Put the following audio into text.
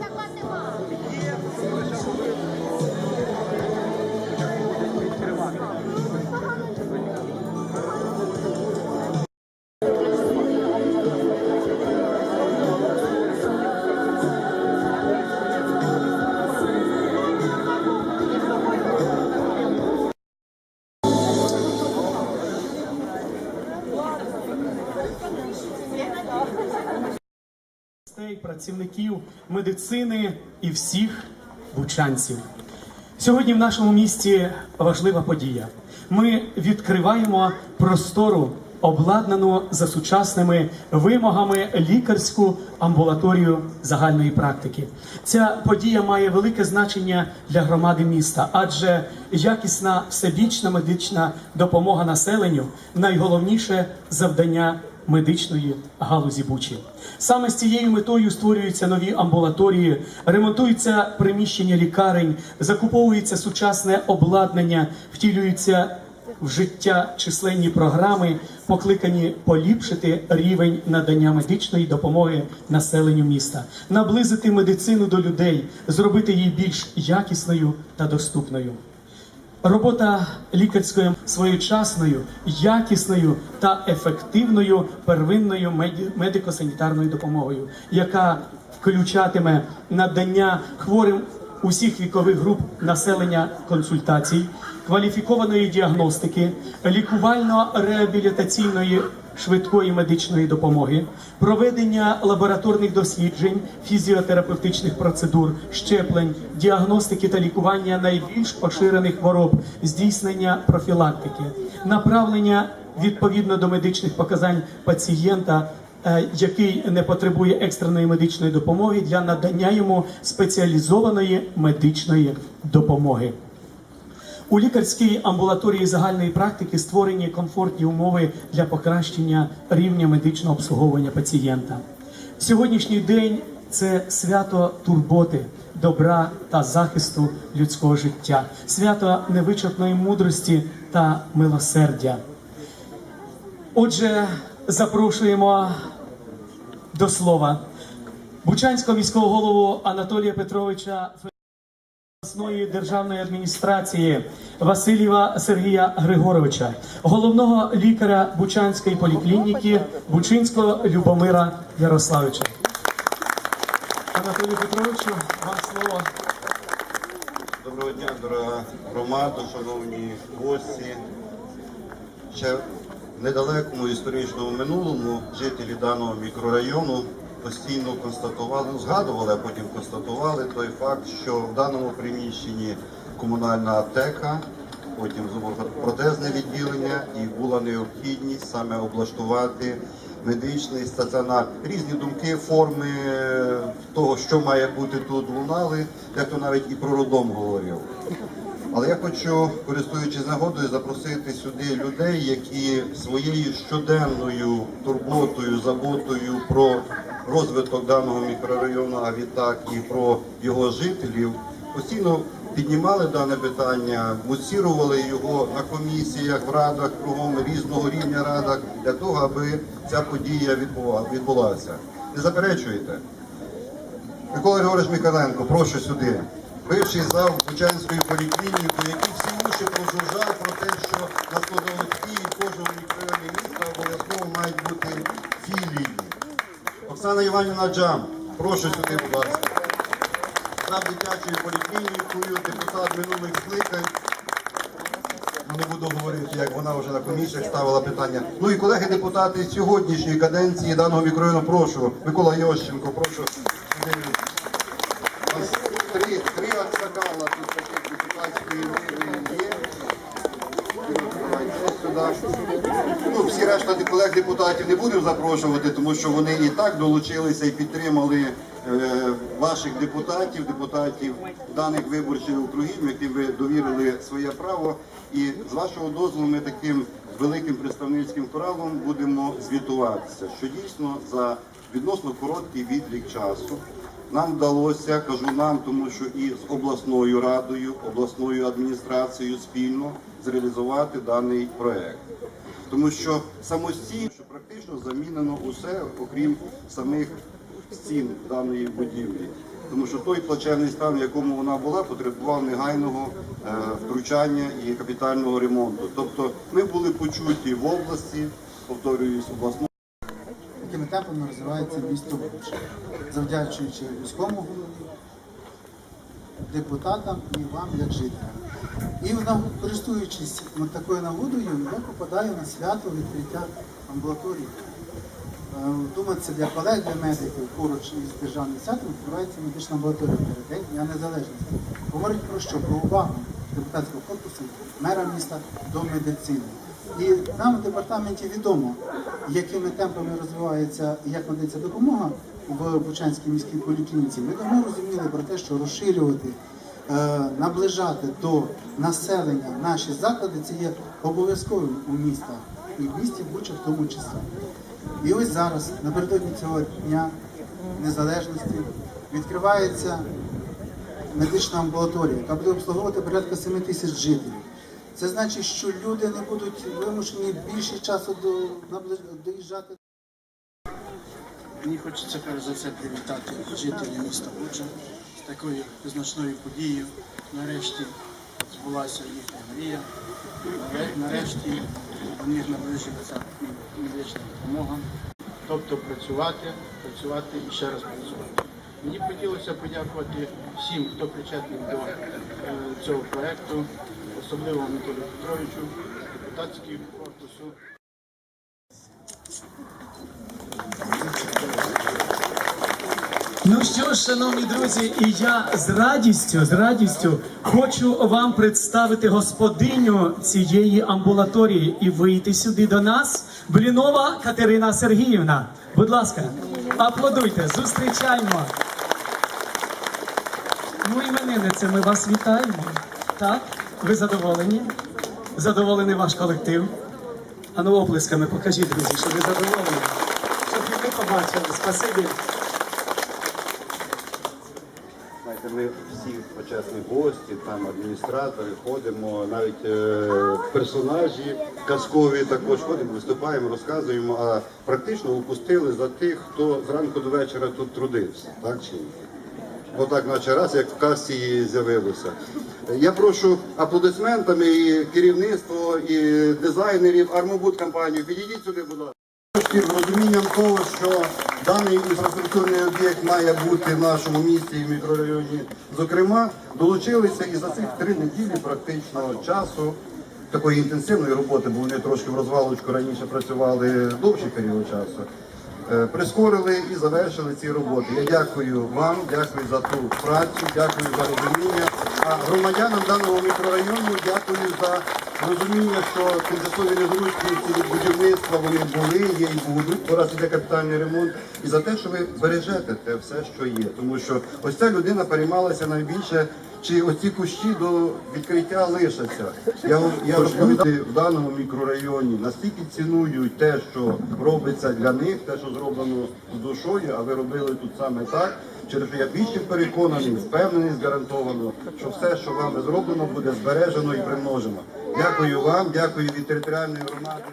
Як вас нема? Гостей, працівників медицини і всіх бучанців. Сьогодні в нашому місті важлива подія. Ми відкриваємо простору, обладнану за сучасними вимогами лікарську амбулаторію загальної практики. Ця подія має велике значення для громади міста, адже якісна всебічна медична допомога населенню найголовніше завдання медичної галузі Бучі. Саме з цією метою створюються нові амбулаторії, ремонтуються приміщення лікарень, закуповується сучасне обладнання, втілюються в життя численні програми, покликані поліпшити рівень надання медичної допомоги населенню міста, наблизити медицину до людей, зробити її більш якісною та доступною. Робота лікарською своєчасною, якісною та ефективною первинною медико-санітарною допомогою, яка включатиме надання хворим усіх вікових груп населення консультацій, кваліфікованої діагностики, лікувально-реабілітаційної швидкої медичної допомоги, проведення лабораторних досліджень, фізіотерапевтичних процедур, щеплень, діагностики та лікування найбільш поширених хвороб, здійснення профілактики, направлення відповідно до медичних показань пацієнта. е, Який не потребує екстреної медичної допомоги для надання йому спеціалізованої медичної допомоги. У лікарській амбулаторії загальної практики створені комфортні умови для покращення рівня медичного обслуговування пацієнта. Сьогоднішній день це свято турботи, добра та захисту людського життя, свято невичерпної мудрості та милосердя. Отже, запрошуємо до слова Бучанського міського голову Анатолія Петровича. Обласної державної адміністрації Васильєва Сергія Григоровича, головного лікаря Бучанської поліклініки Бучинського Любомира Ярославича. Анатолію Петровичу, вам слово. Доброго дня, дорога громада, шановні гості. Ще в недалекому історичному минулому жителі даного мікрорайону постійно констатували, ну, згадували, а потім констатували той факт, що в даному приміщенні комунальна аптека, потім зубопротезне відділення і була необхідність саме облаштувати медичний стаціонар. Різні думки, форми е, того, що має бути тут, лунали, як то навіть і про роддом говорив. Але я хочу, користуючись нагодою, запросити сюди людей, які своєю щоденною турботою, заботою про розвиток даного мікрорайону, а відтак і про його жителів, постійно піднімали дане питання, муцірували його на комісіях, в радах, кругом різного рівня радах, для того, аби ця подія відбулася. Не заперечуєте? Микола Григорович Михайленко, прошу сюди. Бивший зал Бучанської поліклініки, який всі уші прожужжав про те, що на Оксана Іванівна Джам, прошу сюди, будь ласка. За дитячою поліклінікою, депутат минулих скликань. Ну, Не буду говорити, як вона вже на комісіях ставила питання. Ну і колеги депутати сьогоднішньої каденції даного мікрорайону, прошу. Микола Йощенко, прошу. сюди. Три, три аксакала тут таких депутатської є. Ну, всі решта колег депутатів не будемо запрошувати, тому що вони і так долучилися і підтримали е, ваших депутатів, депутатів даних виборчих округів, яким ви довірили своє право. І з вашого дозволу ми таким великим представницьким коралом будемо звітуватися, що дійсно за відносно короткий відлік часу нам вдалося, кажу нам, тому що і з обласною радою, обласною адміністрацією спільно зреалізувати даний проект. Тому що самостійно, практично замінено усе, окрім самих стін даної будівлі. Тому що той плачевний стан, в якому вона була, потребував негайного е, втручання і капітального ремонту. Тобто ми були почуті в області, повторююсь, обласному. якими темпами розвивається місто Буч, завдячуючи міському депутатам і вам як жителям. І користуючись такою нагодою, я попадаю на свято відкриття амбулаторії. Е, Думаю, це для колег, для медиків поруч із державним святом відкривається медична амбулаторія перед День Дня Незалежності. Говорить про що? Про увагу депутатського корпусу, мера міста до медицини. І нам в департаменті відомо, якими темпами розвивається і як надається допомога в Бучанській міській поліклініці. Ми давно розуміли про те, що розширювати, наближати до населення наші заклади це є обов'язковим у містах і в місті Буча в тому числі. І ось зараз, напередодні цього дня незалежності, відкривається медична амбулаторія, яка буде обслуговувати порядка 7 тисяч жителів. Це значить, що люди не будуть вимушені більше часу до, доїжджати. Мені хочеться перш за все привітати жителів міста Буча такою визначною подією. Нарешті збулася їхня мрія. Нарешті до них наближується медична допомога. Тобто працювати, працювати і ще раз працювати. Мені хотілося подякувати всім, хто причетний до е, цього проекту, особливо Анатолію Петровичу, депутатському корпусу. Ну що ж, шановні друзі, і я з радістю, з радістю хочу вам представити господиню цієї амбулаторії і вийти сюди до нас. Блінова Катерина Сергіївна. Будь ласка, аплодуйте, зустрічаємо. Ну, імениннице, ми вас вітаємо. Так? Ви задоволені? Задоволений ваш колектив? Ану, оплесками покажіть, друзі, що ви задоволені. Щоб і ми побачили. Спасибі. Ми всі почесні гості, там адміністратори, ходимо, навіть е, персонажі казкові також ходимо, виступаємо, розказуємо, а практично упустили за тих, хто зранку до вечора тут трудився, так чи ні? Отак, наче раз, як в касті з'явилося. Я прошу аплодисментами і керівництво, і дизайнерів Армобуд компанію. Підійдіть сюди, будь ласка. З розумінням того, що даний інфраструктурний об'єкт має бути в нашому місті і в мікрорайоні. Зокрема, долучилися і за цих три неділі практично часу такої інтенсивної роботи, бо вони трошки в розвалочку раніше працювали довший період часу. е, Прискорили і завершили ці роботи. Я дякую вам, дякую за ту працю, дякую за розуміння. А громадянам даного мікрорайону дякую за розуміння, що тимчасові незручності від будівництва вони були, є і будуть, бо раз іде капітальний ремонт, і за те, що ви бережете те все, що є. Тому що ось ця людина переймалася найбільше, чи ось ці кущі до відкриття лишаться. Я я розповідав в даному мікрорайоні настільки цінують те, що робиться для них, те, що зроблено з душою, а ви робили тут саме так. Через що я більше переконаний, впевнений, згарантовано, що все, що вами зроблено, буде збережено і примножено. Дякую вам, дякую від територіальної громади.